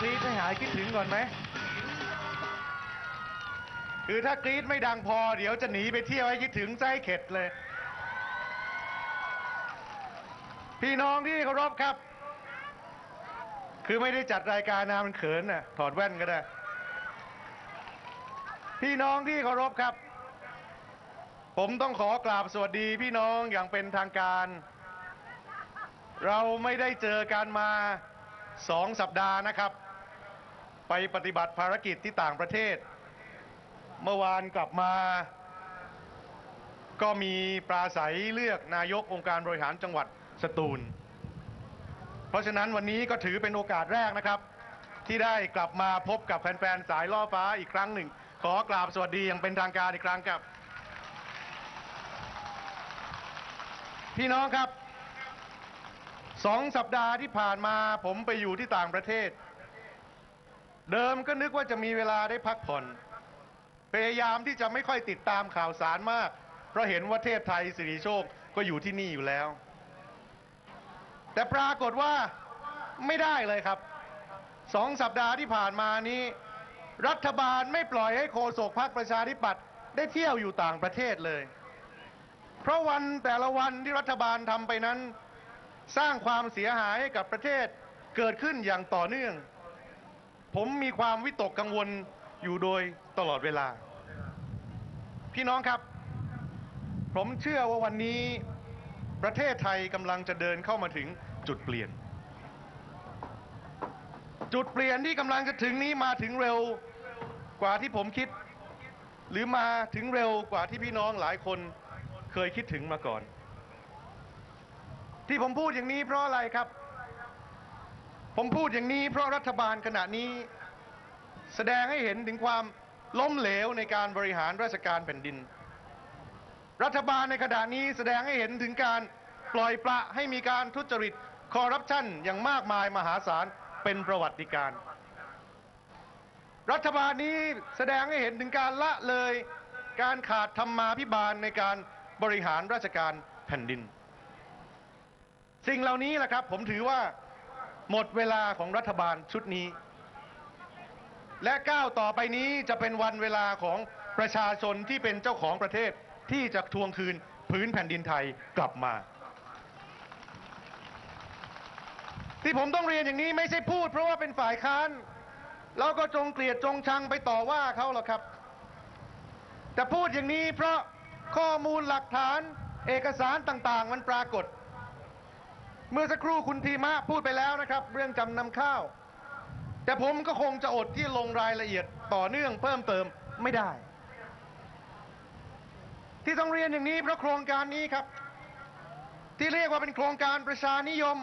กรี๊ดให้หายคิดถึงก่อนไหม คือถ้ากรี๊ดไม่ดังพอ เดี๋ยวจะหนีไปเที่ยวให้คิดถึงใจเข็ดเลย พี่น้องที่เคารพครับ คือไม่ได้จัดรายการนะมันเขินน่ะถอดแว่นก็ได้ พี่น้องที่เคารพครับ ผมต้องขอกราบสวัสดีพี่น้องอย่างเป็นทางการ เราไม่ได้เจอกันมา สองสัปดาห์นะครับ ไปปฏิบัติภารกิจที่ต่างประเทศ เมื่อวานกลับมา ก็มีปราศัยเลือกนายกองค์การบริหารจังหวัดสตูล เพราะฉะนั้นวันนี้ก็ถือเป็นโอกาสแรกนะครับ ที่ได้กลับมาพบกับแฟนๆสายล่อฟ้าอีกครั้งหนึ่ง ขอกราบสวัสดีอย่างเป็นทางการอีกครั้งครับ พี่น้องครับ สองสัปดาห์ที่ผ่านมาผมไปอยู่ที่ต่างประเทศ เดิมก็นึกว่าจะมีเวลาได้พักผ่อน พยายามที่จะไม่ค่อยติดตามข่าวสารมาก เพราะเห็นว่าเทพไทยสิริโชคก็อยู่ที่นี่อยู่แล้ว แต่ปรากฏว่าไม่ได้เลยครับสองสัปดาห์ที่ผ่านมานี้ รัฐบาลไม่ปล่อยให้โฆษกพรรคประชาธิปัตย์ได้เที่ยวอยู่ต่างประเทศเลย เพราะวันแต่ละวันที่รัฐบาลทำไปนั้น สร้างความเสียหายให้กับประเทศเกิดขึ้นอย่างต่อเนื่อง ผมมีความวิตกกังวลอยู่โดยตลอดเวลา พี่น้องครับ ผมเชื่อว่าวันนี้ประเทศไทยกำลังจะเดินเข้ามาถึงจุดเปลี่ยน จุดเปลี่ยนที่กำลังจะถึงนี้มาถึงเร็วกว่าที่ผมคิด หรือมาถึงเร็วกว่าที่พี่น้องหลายคนเคยคิดถึงมาก่อน ที่ผมพูดอย่างนี้เพราะอะไรครับ ผมพูดอย่างนี้เพราะรัฐบาลขณะนี้ แสดงให้เห็นถึงความล้มเหลวในการบริหารราชการแผ่นดิน รัฐบาลในขณะนี้แสดงให้เห็นถึงการปล่อยปละให้มีการทุจริตคอร์รัปชันอย่างมากมายมหาศาลเป็นประวัติการ รัฐบาลนี้แสดงให้เห็นถึงการละเลย การขาดธรรมาภิบาลในการบริหารราชการแผ่นดิน สิ่งเหล่านี้แหละครับ ผมถือว่าหมดเวลาของรัฐบาลชุดนี้ และก้าวต่อไปนี้จะเป็นวันเวลาของประชาชนที่เป็นเจ้าของประเทศที่จะทวงคืนพื้นแผ่นดินไทยกลับมา ที่ผมต้องเรียนอย่างนี้ไม่ใช่พูด เพราะว่าเป็นฝ่ายค้านแล้วก็จงเกลียดจงชังไปต่อว่าเขาหรอกครับ แต่พูดอย่างนี้เพราะข้อมูลหลักฐานเอกสารต่าง ๆ มันปรากฏ เมื่อสักครู่คุณทีมะพูดไปแล้วนะครับ เรื่องจำนำข้าว แต่ผมก็คงจะอดที่ลงรายละเอียดต่อเนื่องเพิ่มเติมไม่ได้ ที่ต้องเรียนอย่างนี้เพราะโครงการนี้ครับ ที่เรียกว่าเป็นโครงการประชานิยม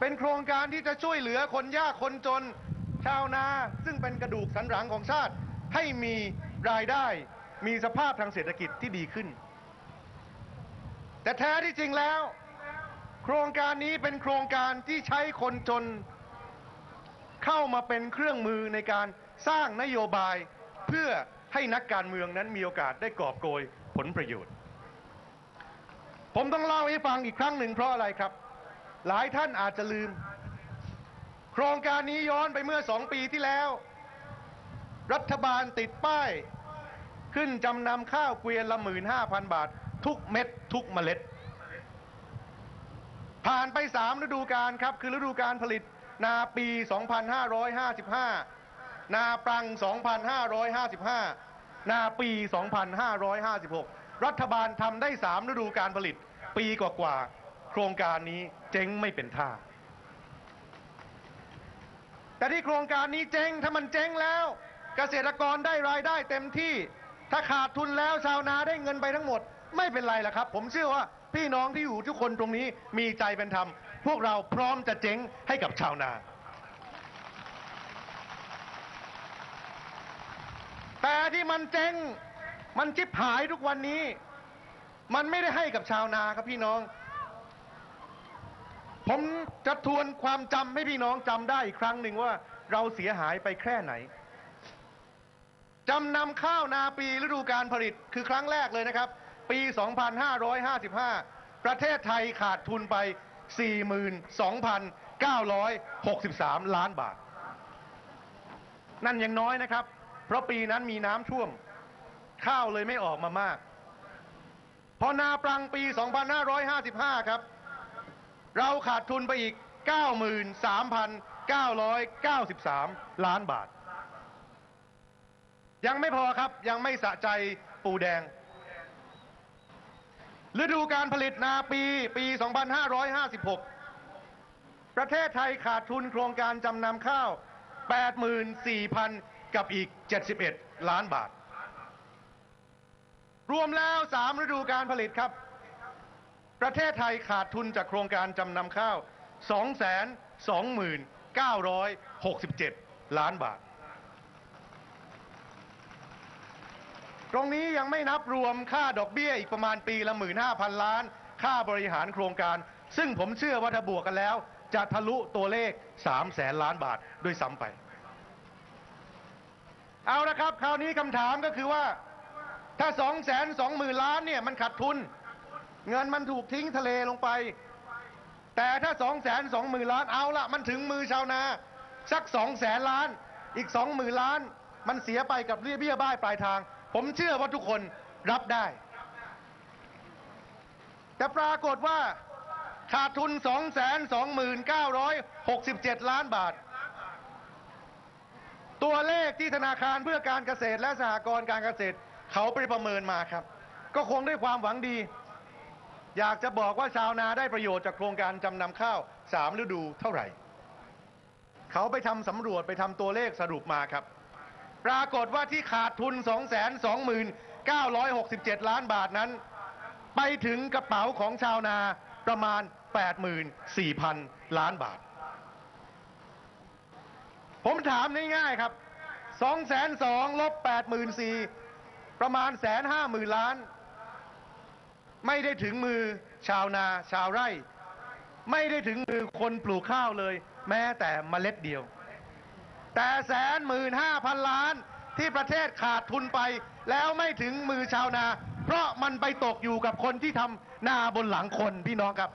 เป็นโครงการที่จะช่วยเหลือคนยากคนจน ชาวนา ซึ่งเป็นกระดูกสันหลังของชาติ ให้มีรายได้ มีสภาพทางเศรษฐกิจที่ดีขึ้น แต่แท้ที่จริงแล้ว โครงการนี้เป็นโครงการที่ใช้คนจนเข้ามาเป็นเครื่องมือในการสร้างนโยบายเพื่อให้นักการเมืองนั้นมีโอกาสได้กอบโกยผลประโยชน์ ผมต้องเล่าให้ฟังอีกครั้งหนึ่งเพราะอะไรครับ หลายท่านอาจจะลืม โครงการนี้ย้อนไปเมื่อสองปีที่แล้ว รัฐบาลติดป้าย ขึ้นจำนำข้าวเกวียนละหมื่นห้าพันบาท ทุกเม็ดทุกเมล็ด ผ่านไปสามฤดูกาลครับ คือฤดูกาลผลิตนาปี 2555 นาปรัง 2555 นาปี 2556 รัฐบาลทำได้สามฤดูการผลิต ปีกว่าๆ โครงการนี้เจ๊งไม่เป็นท่า แต่ที่โครงการนี้เจ๊งถ้ามันเจ๊งแล้ว เกษตรกรได้รายได้เต็มที่ ถ้าขาดทุนแล้วชาวนาได้เงินไปทั้งหมด ไม่เป็นไรล่ะครับ ผมเชื่อว่า พี่น้องที่อยู่ทุกคนตรงนี้มีใจเป็นธรรม พวกเราพร้อมจะเจ๊งให้กับชาวนา แต่ที่มันเจ๊งมันจิบหายทุกวันนี้ มันไม่ได้ให้กับชาวนาครับพี่น้อง ผมจะทวนความจำให้พี่น้องจำได้อีกครั้งหนึ่งว่าเราเสียหายไปแค่ไหนจำนำข้าวนาปีฤดูการผลิตคือครั้งแรกเลยนะครับ ปี 2555 ประเทศไทยขาดทุนไป 42,963 ล้านบาท นั่นยังน้อยนะครับ เพราะปีนั้นมีน้ำท่วม ข้าวเลยไม่ออกมามาก พอนาปรังปี 2555 ครับ เราขาดทุนไปอีก 93,993 ล้านบาท ยังไม่พอครับยังไม่สะใจปูแดง ฤดูการผลิตนาปีปี 2556 ประเทศไทยขาดทุนโครงการจำนำข้าว 84,000 กับอีก 71 ล้านบาท รวมแล้ว 3 ฤดูการผลิตครับ ประเทศไทยขาดทุนจากโครงการจำนำข้าว 229,67 ล้านบาท ตรงนี้ยังไม่นับรวมค่าดอกเบี้ยอีกประมาณปีละ 15,000 ล้าน ค่าบริหารโครงการ ซึ่งผมเชื่อว่าถ้าบวกกันแล้ว จะทะลุตัวเลข 3 แสนล้านบาทด้วยซ้ำไป เอาละครับ คราวนี้คำถามก็คือว่า ถ้า 2 2 0 0 0 0 ล้านเนี่ยมันขาดทุน เงินมันถูกทิ้งทะเลลงไป แต่ถ้า 2 2 0 0 0 0 ล้านเอาละมันถึงมือชาวนา สัก2แสนล้าน อีก 20,000 ล้าน มันเสียไปกับเบี้ยบ้ายปลายทาง ผมเชื่อว่าทุกคนรับได้ แต่ปรากฏว่าขาดทุน 229,67 ล้านบาท ตัวเลขที่ธนาคารเพื่อการเกษตรและสหกรณ์การเกษตร เขาไปประเมินมาครับ ก็คงด้วยความหวังดี อยากจะบอกว่าชาวนาได้ประโยชน์จากโครงการจำนำข้าวสามฤดูเท่าไหร่ เขาไปทำสำรวจไปทำตัวเลขสรุปมาครับ ปรากฏว่าที่ขาดทุน 229,967 ล้านบาทนั้น ไปถึงกระเป๋าของชาวนาประมาณ 84,000 ล้านบาท ผมถามง่ายๆครับ2 2 0 0 0ลบ84,000 ประมาณแสนห้าหมื่นล้าน ไม่ได้ถึงมือชาวนาชาวไร่ ไม่ได้ถึงมือคนปลูกข้าวเลย แม้แต่เมล็ดเดียว แต่แสนหมื่นห้าพันล้านที่ประเทศขาดทุนไป แล้วไม่ถึงมือชาวนา เพราะมันไปตกอยู่กับคนที่ทำนาบนหลังคนพี่น้องครับ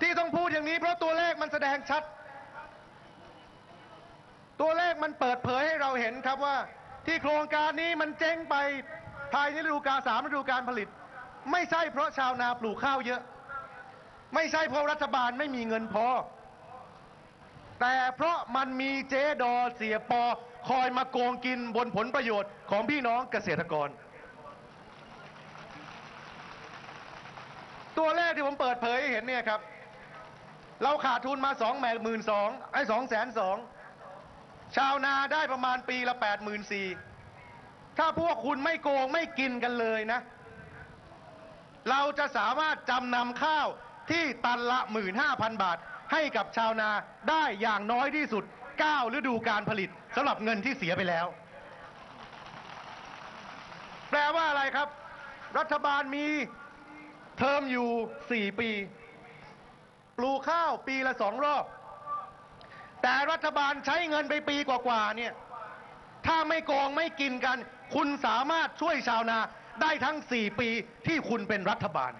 ที่ต้องพูดอย่างนี้เพราะตัวเลขมันแสดงชัด ตัวเลขมันเปิดเผยให้เราเห็นครับว่า ที่โครงการนี้มันเจ๊งไปภายในฤดูกาลสามฤดูการผลิต ไม่ใช่เพราะชาวนาปลูกข้าวเยอะ ไม่ใช่เพราะรัฐบาลไม่มีเงินพอ แต่เพราะมันมีเจ๊ดอเสียปอคอยมาโกงกินบนผลประโยชน์ของพี่น้องเกษตรกร ตัวเลขที่ผมเปิดเผยให้เห็นเนี่ยครับ เราขาดทุนมาสองแหมื่นสองไอ้สองแสนสองชาวนาได้ประมาณปีละแปดหมื่นสี่ถ้าพวกคุณไม่โกงไม่กินกันเลยนะ เราจะสามารถจำนำข้าว ที่ตันละหมื่นห้าพันบาท ให้กับชาวนาได้อย่างน้อยที่สุด 9 ฤดูการผลิตสำหรับเงินที่เสียไปแล้ว แปลว่าอะไรครับ รัฐบาลมีเทอมอยู่ 4 ปี ปลูกข้าวปีละสองรอบ แต่รัฐบาลใช้เงินไปปีกว่าๆเนี่ย ถ้าไม่โกงไม่กินกัน คุณสามารถช่วยชาวนาได้ทั้ง 4 ปีที่คุณเป็นรัฐบาล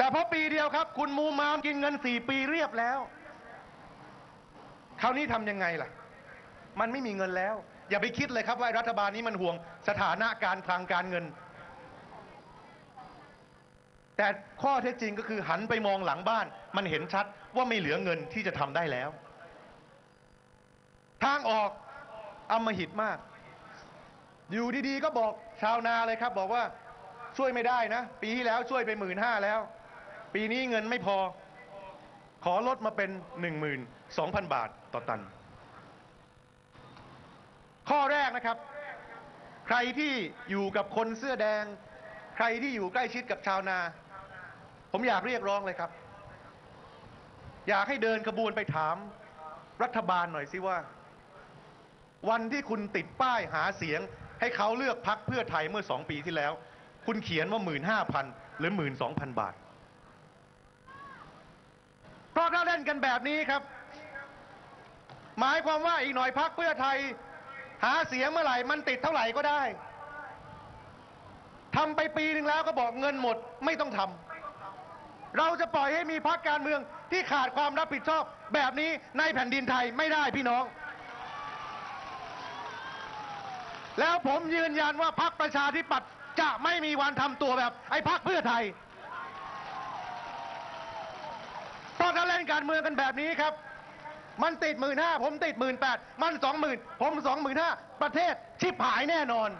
แต่เพราะปีเดียวครับ คุณมูมามกินเงิน4ปีเรียบแล้ว คราวนี้ทำยังไงล่ะ มันไม่มีเงินแล้ว อย่าไปคิดเลยครับว่ารัฐบาลนี้มันห่วงสถานะการคลังการเงิน แต่ข้อเท็จจริงก็คือหันไปมองหลังบ้าน มันเห็นชัดว่าไม่เหลือเงินที่จะทำได้แล้ว ทางออกอำมหิตมาก อยู่ดีๆก็บอกชาวนาเลยครับ บอกว่าช่วยไม่ได้นะ ปีที่แล้วช่วยไปหมื่นห้าแล้ว ปีนี้เงินไม่พอ ขอลดมาเป็นหนึ่งหมื่นสองพันบาทต่อตัน ข้อแรกนะครับ ใครที่อยู่กับคนเสื้อแดง ใครที่อยู่ใกล้ชิดกับชาวนา ผมอยากเรียกร้องเลยครับ อยากให้เดินขบวนไปถามรัฐบาลหน่อยสิว่า วันที่คุณติดป้ายหาเสียง ให้เขาเลือกพักเพื่อไทยเมื่อสองปีที่แล้ว คุณเขียนว่าหมื่นห้าพันหรือหมื่นสองพันบาท ราะถ้าเล่นกันแบบนี้ครับ หมายความว่าอีกหน่อยพักเพื่อไทย หาเสียงเมื่อไหร่มันติดเท่าไหร่ก็ได้ทำไปปีหนึ่งแล้วก็บอกเงินหมดไม่ต้องทำเราจะปล่อยให้มีพรรคการเมืองที่ขาดความรับผิดชอบแบบนี้ในแผ่นดินไทยไม่ได้พี่น้อง แล้วผมยืนยันว่าพรรคประชาธิปัตย์จะไม่มีวันทำตัวแบบไอ้พรรคเพื่อไทย เพราะ ถ้าเล่นการเมืองกันแบบนี้ครับ มันติดหมื่นห้าผมติดหมื่นแปดมันสองหมื่นผมสองหมื่นห้าประเทศชิบหายแน่นอน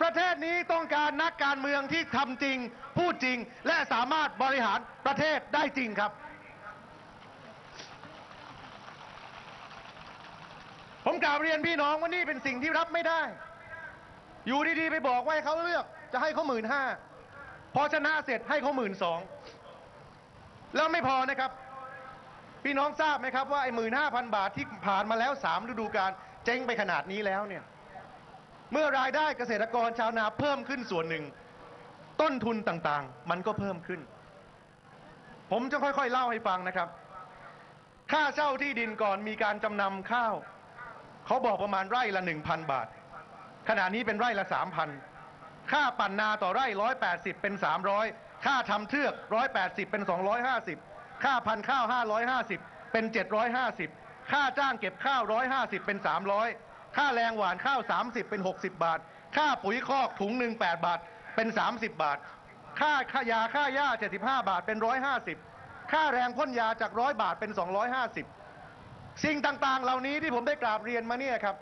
ประเทศนี้ต้องการนักการเมืองที่ทำจริง พูดจริง และสามารถบริหารประเทศได้จริงครับ ผมกล่าวเรียนพี่น้องว่านี่เป็นสิ่งที่รับไม่ได้ อยู่ดีๆไปบอกว่าให้เขาเลือกจะให้เขาหมื่นห้า พอชนะเสร็จให้เขาหมื่นสองแล้วไม่พอนะครับ พี่น้องทราบไหมครับว่าไอ้หมื่นห้าพันบาทที่ผ่านมาแล้วสามฤดูกาลเจ๊งไปขนาดนี้แล้วเนี่ย เมื่อรายได้เกษตรกรชาวนาเพิ่มขึ้นส่วนหนึ่ง ต้นทุนต่างๆ มันก็เพิ่มขึ้น ผมจะค่อยๆเล่าให้ฟังนะครับ ค่าเช่าที่ดินก่อนมีการจำนำข้าว เขาบอกประมาณไร่ละ1,000บาท ขณะนี้เป็นไร่ละ3,000 ค่าปั่นนาต่อไร่ 180 เป็น 300 ค่าทำเทือก 180 เป็น 250 ค่าพันข้าว 550 เป็น 750 ค่าจ้างเก็บข้าว 150 เป็น 300 ค่าแรงหวานข้าว 30 เป็น 60 บาท ค่าปุ๋ยคอกถุงหนึ่ง8บาท เป็น 30 บาท ค่าค่ายาค่าหญ้า 75 บาท เป็น 150 ค่าแรงพ่นยาจาก 100 บาท เป็น 250 สิ่งต่างๆ เหล่านี้ที่ผมได้กราบเรียนมาเนี่ยครับ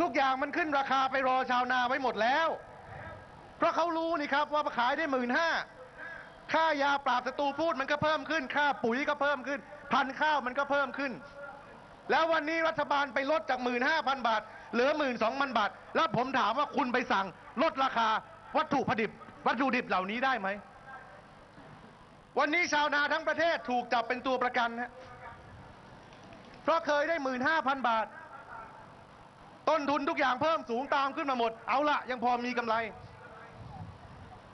ทุกอย่างมันขึ้นราคาไปรอชาวนาไว้หมดแล้ว เพราะเขารู้นี่ครับว่าขายได้หมื่นห้าค่ายาปราบศัตรูพืชมันก็เพิ่มขึ้น ค่าปุ๋ยก็เพิ่มขึ้น พันข้าวมันก็เพิ่มขึ้น แล้ววันนี้รัฐบาลไปลดจากหมื่นห้าพันบาท เหลือหมื่นสองพันบาท แล้วผมถามว่าคุณไปสั่งลดราคาวัตถุผลิตวัตถุดิบเหล่านี้ได้ไหม วันนี้ชาวนาทั้งประเทศถูกจับเป็นตัวประกันฮะเพราะเคยได้หมื่นห้าพันบาท ต้นทุนทุกอย่างเพิ่มสูงตามขึ้นมาหมด เอาละยังพอมีกำไร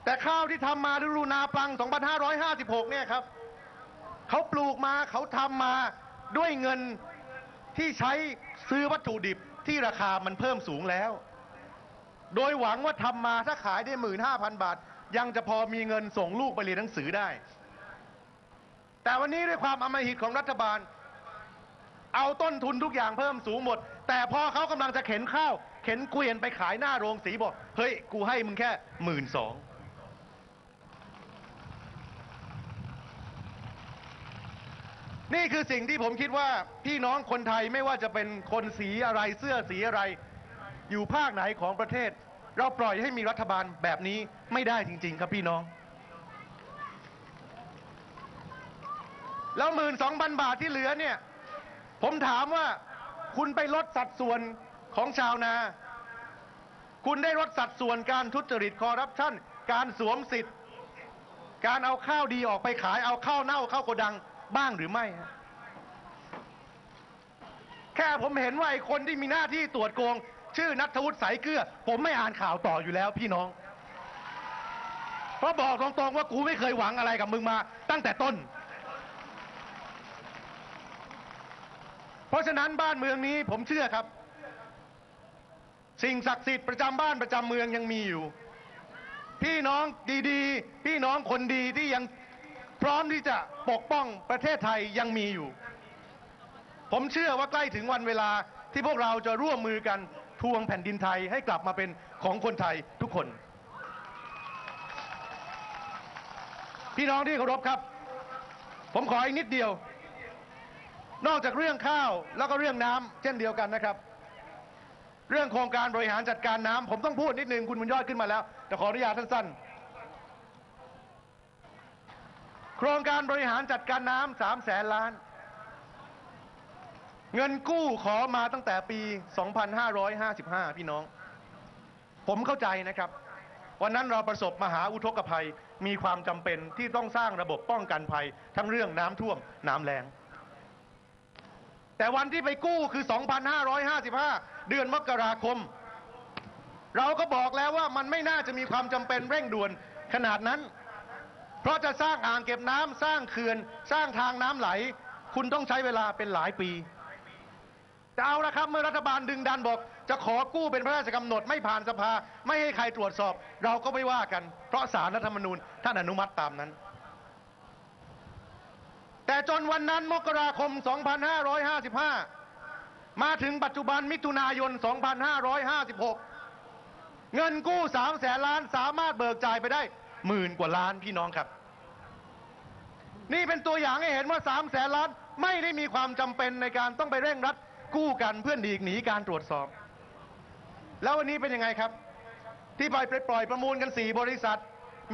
แต่ข้าวที่ทำมาฤดูนาปัง 2556 เนี่ยครับเขาปลูกมาเขาทำมาด้วยเงินที่ใช้ซื้อวัตถุดิบที่ราคามันเพิ่มสูงแล้ว โดยหวังว่าทำมาถ้าขายได้หมื่นห้าพันบาท ยังจะพอมีเงินส่งลูกไปเรียนหนังสือได้ แต่วันนี้ด้วยความอำมหิตของรัฐบาล เอาต้นทุนทุกอย่างเพิ่มสูงหมด แต่พอเขากำลังจะเข็นข้าว เข็นเกวียนไปขายหน้าโรงสีบอก เฮ้ย กูให้มึงแค่หมื่นสอง นี่คือสิ่งที่ผมคิดว่าพี่น้องคนไทยไม่ว่าจะเป็นคนสีอะไรเสื้อสีอะไร อยู่ภาคไหนของประเทศ เราปล่อยให้มีรัฐบาลแบบนี้ไม่ได้จริง ๆ ครับพี่น้อง แล้วหมื่นสองพันบาทที่เหลือเนี่ย ผมถามว่าคุณไปลดสัดส่วนของชาวนา คุณได้ลดสัดส่วนการทุจริตคอร์รัปชันการสวมสิทธิ์ การเอาข้าวดีออกไปขายเอาข้าวเน่าข้าโกดัง บ้างหรือไม่ แค่ผมเห็นว่าไอ้คนที่มีหน้าที่ตรวจโกง ชื่อนัทวุฒิสายเกลือ ผมไม่อ่านข่าวต่ออยู่แล้วพี่น้อง เพราะบอกตรงๆว่ากูไม่เคยหวังอะไรกับมึงมา ตั้งแต่ต้น เพราะฉะนั้นบ้านเมืองนี้ผมเชื่อครับ สิ่งศักดิ์สิทธิ์ประจำบ้านประจำเมืองยังมีอยู่พี่น้องดีๆ พี่น้องคนดีที่ยัง พร้อมที่จะปกป้องประเทศไทยยังมีอยู่ ผมเชื่อว่าใกล้ถึงวันเวลาที่พวกเราจะร่วมมือกันทวงแผ่นดินไทยให้กลับมาเป็นของคนไทยทุกคน พี่น้องที่เคารพครับ ผมขออีกนิดเดียว นอกจากเรื่องข้าวแล้วก็เรื่องน้ำเช่นเดียวกันนะครับ เรื่องโครงการบริหารจัดการน้ำผมต้องพูดนิดนึงคุณบุญยอดขึ้นมาแล้วแต่ขออนุญาตสั้นๆ โครงการบริหารจัดการน้ำสามแสนล้าน เงินกู้ขอมาตั้งแต่ปี 2555 พี่น้อง ผมเข้าใจนะครับ วันนั้นเราประสบมหาอุทกภัยมีความจำเป็นที่ต้องสร้างระบบป้องกันภัย ทั้งเรื่องน้ำท่วมน้ำแรงแต่วันที่ไปกู้คือ 2,555 เดือนมกราคม เราก็บอกแล้วว่ามันไม่น่าจะมีความจำเป็นเร่งด่วนขนาดนั้น เพราะจะสร้างอ่างเก็บน้ำสร้างเขื่อนสร้างทางน้ำไหล คุณต้องใช้เวลาเป็นหลายปีจะเอาละครับเมื่อรัฐบาลดึงดันบอก จะขอกู้เป็นพระราชกำหนดไม่ผ่านสภา ไม่ให้ใครตรวจสอบ เราก็ไม่ว่ากัน เพราะสารรัฐธรรมนูญท่านอนุมัติตามนั้น แต่จนวันนั้นมกราคม 2555 มาถึงปัจจุบันมิถุนายน 2556 เงินกู้3แสนล้านสามารถเบิกจ่ายไปได้ หมื่นกว่าล้านพี่น้องครับ นี่เป็นตัวอย่างให้เห็นว่า3แสนล้านไม่ได้มีความจำเป็นในการต้องไปเร่งรัด กู้กันเพื่อหลีกหนีการตรวจสอบ แล้ววันนี้เป็นยังไงครับ ที่ปล่อยปล่อยประมูลกัน4บริษัท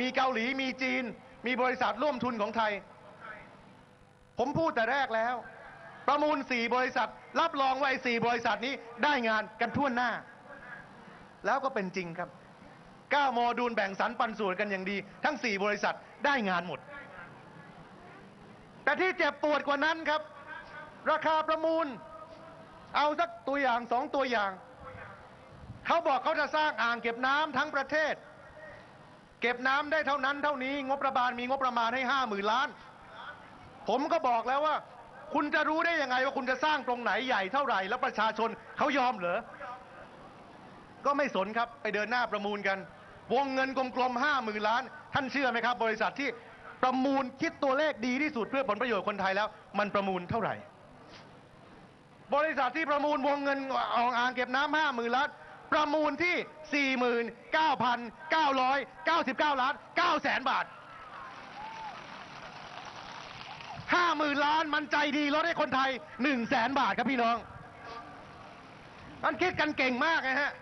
มีเกาหลีมีจีน มีบริษัทร่วมทุนของไทย ผมพูดแต่แรกแล้ว ประมูล4บริษัท รับรองว่าไอ้4บริษัทนี้ได้งานกันทั่วหน้า แล้วก็เป็นจริงครับ 9โมดูลแบ่งสรรปันส่วนกันอย่างดี ทั้ง 4 บริษัทได้งานหมด แต่ที่เจ็บปวดกว่านั้นครับ ราคาประมูล เอาสักตัวอย่างสองตัวอย่าง เขาบอกเขาจะสร้างอ่างเก็บน้ำทั้งประเทศ เก็บน้ำได้เท่านั้นเท่านี้งบประมาณมีงบประมาณให้ห้าหมื่นล้าน ผมก็บอกแล้วว่า คุณจะรู้ได้ยังไงว่าคุณจะสร้างตรงไหนใหญ่เท่าไหร่ แล้วประชาชนเขายอมเหรอก็ไม่สนครับไปเดินหน้าประมูลกัน วงเงินกลมๆห้าหมื่นล้าน ท่านเชื่อไหมครับ บริษัทที่ประมูลคิดตัวเลขดีที่สุดเพื่อผลประโยชน์คนไทยแล้ว มันประมูลเท่าไหร่ บริษัทที่ประมูลวงเงินของอ่างเก็บน้ำห้าหมื่นล้านประมูลที่สี่หมื่นเก้าพันเก้าร้อยเก้าสิบเก้าล้านเก้าแสนบาทห้าหมื่นล้านมันใจดีลดให้คนไทยหนึ่งแสนบาทครับพี่น้อง มันคิดกันเก่งมากนะฮะ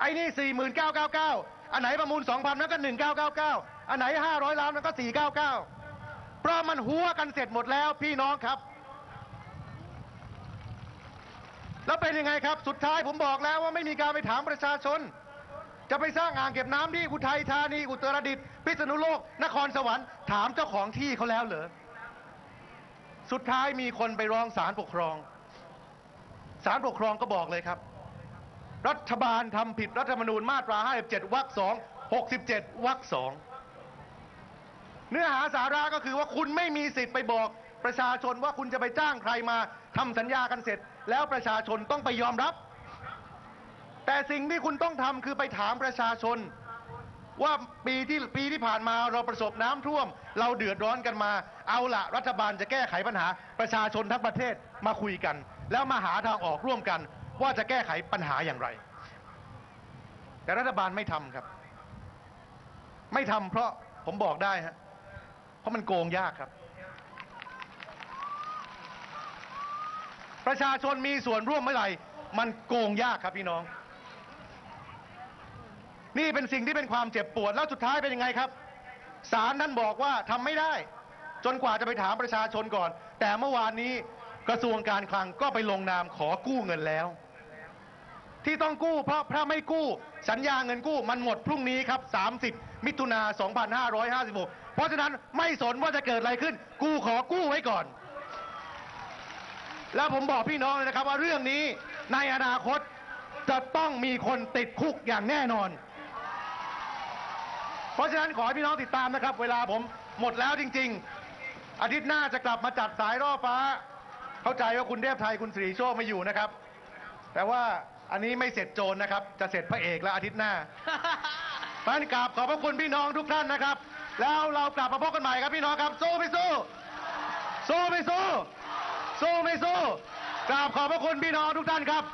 ไอ้นี่สี่หมื่นเก้าเก้าเก้า อันไหนประมูลสองพันนั้นก็หนึ่งเก้าเก้าเก้าอันไหนห้าร้อยล้านมันก็สี่เก้าเก้าเพราะมันหัวกันเสร็จหมดแล้วพี่น้องครับ แล้วเป็นยังไงครับ สุดท้ายผมบอกแล้วว่าไม่มีการไปถามประชาชน จะไปสร้างอ่างเก็บน้ำที่อุทัยธานีอุตรดิตถ์พิษณุโลก นครสวรรค์ถามเจ้าของที่เขาแล้วเหรอสุดท้ายมีคนไปร้องศาลปกครองศาลปกครองก็บอกเลยครับ รัฐบาลทำผิดรัฐธรรมนูญมาตรา 57 วรรค2 67 วรรค2เนื้อหาสาระก็คือว่าคุณไม่มีสิทธิ์ไปบอกประชาชนว่าคุณจะไปจ้างใครมาทำสัญญากันเสร็จ แล้วประชาชนต้องไปยอมรับ แต่สิ่งที่คุณต้องทำคือไปถามประชาชน ว่าปีที่ปีที่ผ่านมาเราประสบน้ำท่วม เราเดือดร้อนกันมา เอาละรัฐบาลจะแก้ไขปัญหา ประชาชนทั้งประเทศมาคุยกัน แล้วมาหาทางออกร่วมกัน ว่าจะแก้ไขปัญหาอย่างไร แต่รัฐบาลไม่ทำครับ ไม่ทำเพราะผมบอกได้ฮะเพราะมันโกงยากครับ ประชาชนมีส่วนร่วมเมื่อไหร่ มันโกงยากครับพี่น้อง นี่เป็นสิ่งที่เป็นความเจ็บปวดแล้วสุดท้ายเป็นยังไงครับศาลท่านบอกว่าทำไม่ได้ จนกว่าจะไปถามประชาชนก่อน แต่เมื่อวานนี้กระทรวงการคลังก็ไปลงนามขอกู้เงินแล้ว ที่ต้องกู้เพราะถ้าไม่กู้ สัญญาเงินกู้มันหมดพรุ่งนี้ครับ 30 มิถุนา2556 เพราะฉะนั้นไม่สนว่าจะเกิดอะไรขึ้น กูขอกู้ไว้ก่อน แล้วผมบอกพี่น้องเลยนะครับว่าเรื่องนี้ในอนาคตจะต้องมีคนติดคุกอย่างแน่นอน เพราะฉะนั้นขอให้พี่น้องติดตามนะครับ เวลาผมหมดแล้วจริง ๆ อาทิตย์หน้าจะกลับมาจัดสายรอบฟ้า เข้าใจว่าคุณเทพไทยคุณสิริโชคไม่อยู่นะครับ แต่ว่า อันนี้ไม่เสร็จโจรนะครับ จะเสร็จพระเอกแล้วอาทิตย์หน้าท่านกราบขอบพระคุณพี่น้องทุกท่านนะครับ แล้วเรากลับมาพบกันใหม่ครับพี่น้องครับ สู้ไม่สู้ สู้ไม่สู้ สู้ไม่สู้กราบขอบพระคุณพี่น้องทุกท่านครับ